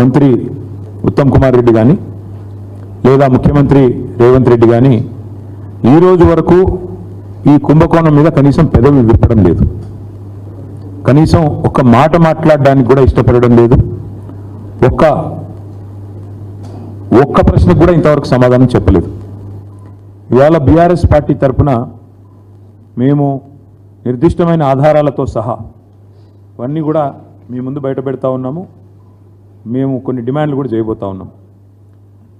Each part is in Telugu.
మంత్రి ఉత్తమ్ కుమార్ రెడ్డి కానీ లేదా ముఖ్యమంత్రి రేవంత్ రెడ్డి కానీ ఈ రోజు వరకు ఈ కుంభకోణం మీద కనీసం పెదవి విప్పడం లేదు. కనీసం ఒక్క మాట మాట్లాడడానికి కూడా ఇష్టపడడం లేదు. ఒక్క ఒక్క ప్రశ్నకు కూడా ఇంతవరకు సమాధానం చెప్పలేదు. ఇవాళ బీఆర్ఎస్ పార్టీ తరపున మేము నిర్దిష్టమైన ఆధారాలతో సహా అవన్నీ కూడా మీ ముందు బయట పెడతా ఉన్నాము. మేము కొన్ని డిమాండ్లు కూడా చేయబోతా ఉన్నాం.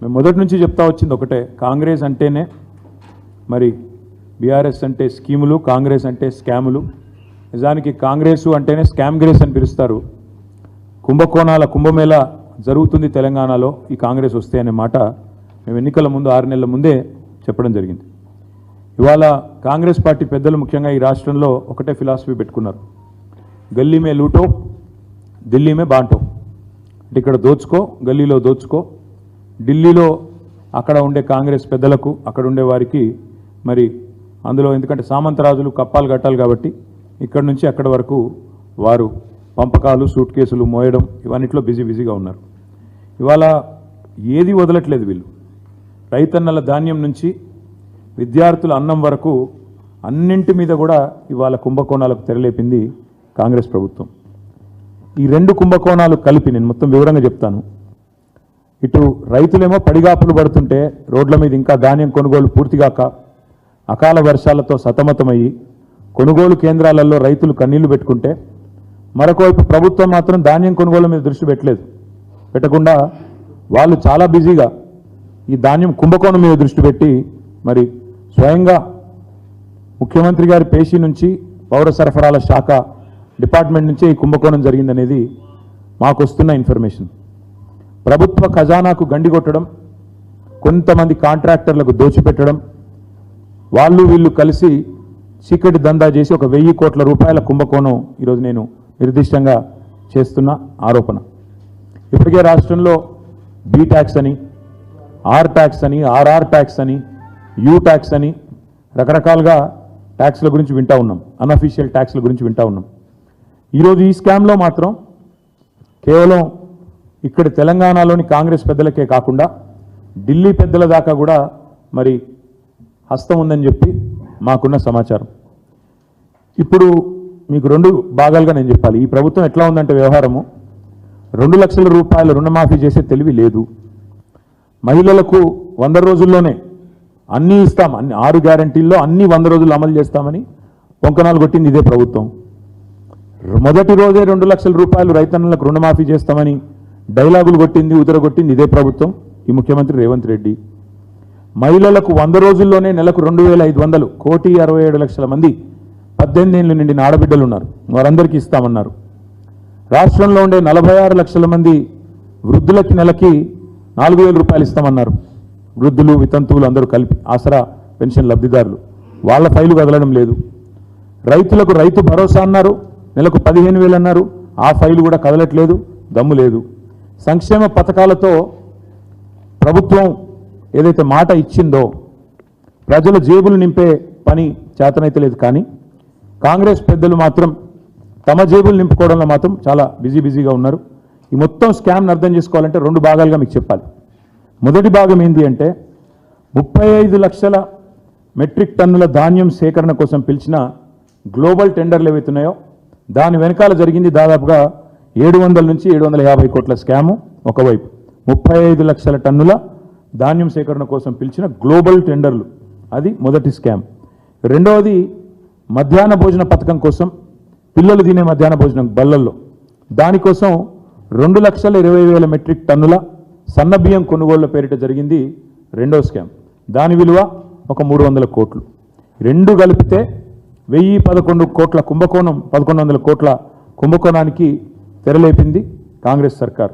మేము మొదటి నుంచి చెప్తా వచ్చింది ఒకటే కాంగ్రెస్ అంటేనే మరి బీఆర్ఎస్ అంటే స్కీములు కాంగ్రెస్ అంటే స్కాములు. నిజానికి కాంగ్రెస్ అంటేనే స్కామ్ గ్రేస్ అని పిలుస్తారు. కుంభకోణాల కుంభమేళ జరుగుతుంది తెలంగాణలో ఈ కాంగ్రెస్ వస్తే అనే మాట మేము ఎన్నికల ముందు ఆరు నెలల ముందే చెప్పడం జరిగింది. ఇవాళ కాంగ్రెస్ పార్టీ పెద్దలు ముఖ్యంగా ఈ రాష్ట్రంలో ఒకటే ఫిలాసఫీ పెట్టుకున్నారు. గల్లీ మే లూటో ఢిల్లీ మే బాంటో. అంటే ఇక్కడ దోచుకో గల్లీలో దోచుకో. ఢిల్లీలో అక్కడ ఉండే కాంగ్రెస్ పెద్దలకు అక్కడ ఉండే వారికి మరి అందులో ఎందుకంటే సామంతరాజులు కప్పాలు కట్టాలి కాబట్టి ఇక్కడ నుంచి అక్కడ వరకు వారు పంపకాలు సూట్ కేసులు మోయడం ఇవన్నిట్లో బిజీ బిజీగా ఉన్నారు. ఇవాళ ఏది వదలట్లేదు వీళ్ళు. రైతన్నల ధాన్యం నుంచి విద్యార్థుల అన్నం వరకు అన్నింటి మీద కూడా ఇవాళ కుంభకోణాలకు తెరలేపింది కాంగ్రెస్ ప్రభుత్వం. ఈ రెండు కుంభకోణాలు కలిపి నేను మొత్తం వివరంగా చెప్తాను. ఇటు రైతులేమో పడిగాపులు పడుతుంటే రోడ్ల మీద ఇంకా ధాన్యం కొనుగోలు పూర్తిగాక అకాల వర్షాలతో సతమతమయ్యి కొనుగోలు కేంద్రాలలో రైతులు కన్నీళ్ళు పెట్టుకుంటే మరొకవైపు ప్రభుత్వం మాత్రం ధాన్యం కొనుగోలు మీద దృష్టి పెట్టలేదు. పెట్టకుండా వాళ్ళు చాలా బిజీగా ఈ ధాన్యం కుంభకోణం మీద దృష్టి పెట్టి మరి స్వయంగా ముఖ్యమంత్రి గారి పేషీ నుంచి పౌర సరఫరాల శాఖ డిపార్ట్మెంట్ నుంచే ఈ కుంభకోణం జరిగిందనేది మాకు వస్తున్న ఇన్ఫర్మేషన్. ప్రభుత్వ ఖజానాకు గండి కొట్టడం కొంతమంది కాంట్రాక్టర్లకు దోచిపెట్టడం వాళ్ళు వీళ్ళు కలిసి చీకటి దందా చేసి ఒక వెయ్యి కోట్ల రూపాయల కుంభకోణం ఈరోజు నేను నిర్దిష్టంగా చేస్తున్న ఆరోపణ. ఇప్పటికే రాష్ట్రంలో బీ ట్యాక్స్ అని ఆర్ ట్యాక్స్ అని ఆర్ఆర్ ట్యాక్స్ అని యూ ట్యాక్స్ అని రకరకాలుగా ట్యాక్స్ల గురించి వింటా ఉన్నాం. అన్అఫీషియల్ ట్యాక్స్ల గురించి వింటా ఉన్నాం. ఈరోజు ఈ స్కామ్లో మాత్రం కేవలం ఇక్కడ తెలంగాణలోని కాంగ్రెస్ పెద్దలకే కాకుండా ఢిల్లీ పెద్దల దాకా కూడా మరి హస్తం ఉందని చెప్పి మాకున్న సమాచారం. ఇప్పుడు మీకు రెండు భాగాలుగా నేను చెప్పాలి. ఈ ప్రభుత్వం ఎట్లా ఉందంటే వ్యవహారము రెండు లక్షల రూపాయల రుణమాఫీ చేసే తెలివి లేదు. మహిళలకు వంద రోజుల్లోనే అన్నీ ఇస్తాం అన్ని ఆరు గ్యారంటీల్లో అన్ని వంద రోజులు అమలు చేస్తామని వంకనాలు కొట్టింది ఇదే ప్రభుత్వం. మొదటి రోజే రెండు లక్షల రూపాయలు రైతన్నులకు రుణమాఫీ చేస్తామని డైలాగులు కొట్టింది ఉదరగొట్టింది ఇదే ప్రభుత్వం ఈ ముఖ్యమంత్రి రేవంత్ రెడ్డి. మహిళలకు వంద రోజుల్లోనే నెలకు రెండు వేల ఐదు వందలు కోటి అరవై ఏడు లక్షల మంది పద్దెనిమిది ఏళ్ళు నిండిన ఆడబిడ్డలు ఉన్నారు వారందరికీ ఇస్తామన్నారు. రాష్ట్రంలో ఉండే నలభై ఆరు లక్షల మంది వృద్ధులకి నెలకి నాలుగు వేల రూపాయలు ఇస్తామన్నారు. వృద్ధులు వితంతువులు అందరూ కలిపి ఆసరా పెన్షన్ లబ్ధిదారులు. వాళ్ళ ఫైలు కదలడం లేదు. రైతులకు రైతు భరోసా అన్నారు. నెలకు పదిహేను వేలు అన్నారు. ఆ ఫైలు కూడా కదలట్లేదు దమ్ము లేదు. సంక్షేమ పథకాలతో ప్రభుత్వం ఏదైతే మాట ఇచ్చిందో ప్రజల జేబులు నింపే పని చేతనైతే లేదు కానీ కాంగ్రెస్ పెద్దలు మాత్రం తమ జేబులు నింపుకోవడంలో మాత్రం చాలా బిజీ బిజీగా ఉన్నారు. ఈ మొత్తం స్కామ్ను అర్థం చేసుకోవాలంటే రెండు భాగాలుగా మీకు చెప్పాలి. మొదటి భాగం ఏంటి అంటే ముప్పై ఐదు లక్షల మెట్రిక్ టన్నుల ధాన్యం సేకరణ కోసం పిలిచిన గ్లోబల్ టెండర్లు ఏవైతున్నాయో దాని వెనకాల జరిగింది దాదాపుగా ఏడు వందల నుంచి ఏడు వందల యాభై కోట్ల స్కాము ఒకవైపు. ముప్పై ఐదు లక్షల టన్నుల ధాన్యం సేకరణ కోసం పిలిచిన గ్లోబల్ టెండర్లు. అది మొదటి స్కామ్. రెండవది మధ్యాహ్న భోజన పథకం కోసం పిల్లలు తినే మధ్యాహ్న భోజనం బళ్ళల్లో దానికోసం రెండు లక్షల ఇరవై వేల మెట్రిక్ టన్నుల సన్న బియ్యం కొనుగోళ్ళ పేరిట జరిగింది రెండో స్కామ్. దాని విలువ ఒక మూడు వందల కోట్లు. రెండు కలిపితే వెయ్యి పదకొండు కోట్ల కుంభకోణం పదకొండు వందల కోట్ల కుంభకోణానికి తెరలేపింది కాంగ్రెస్ సర్కార్.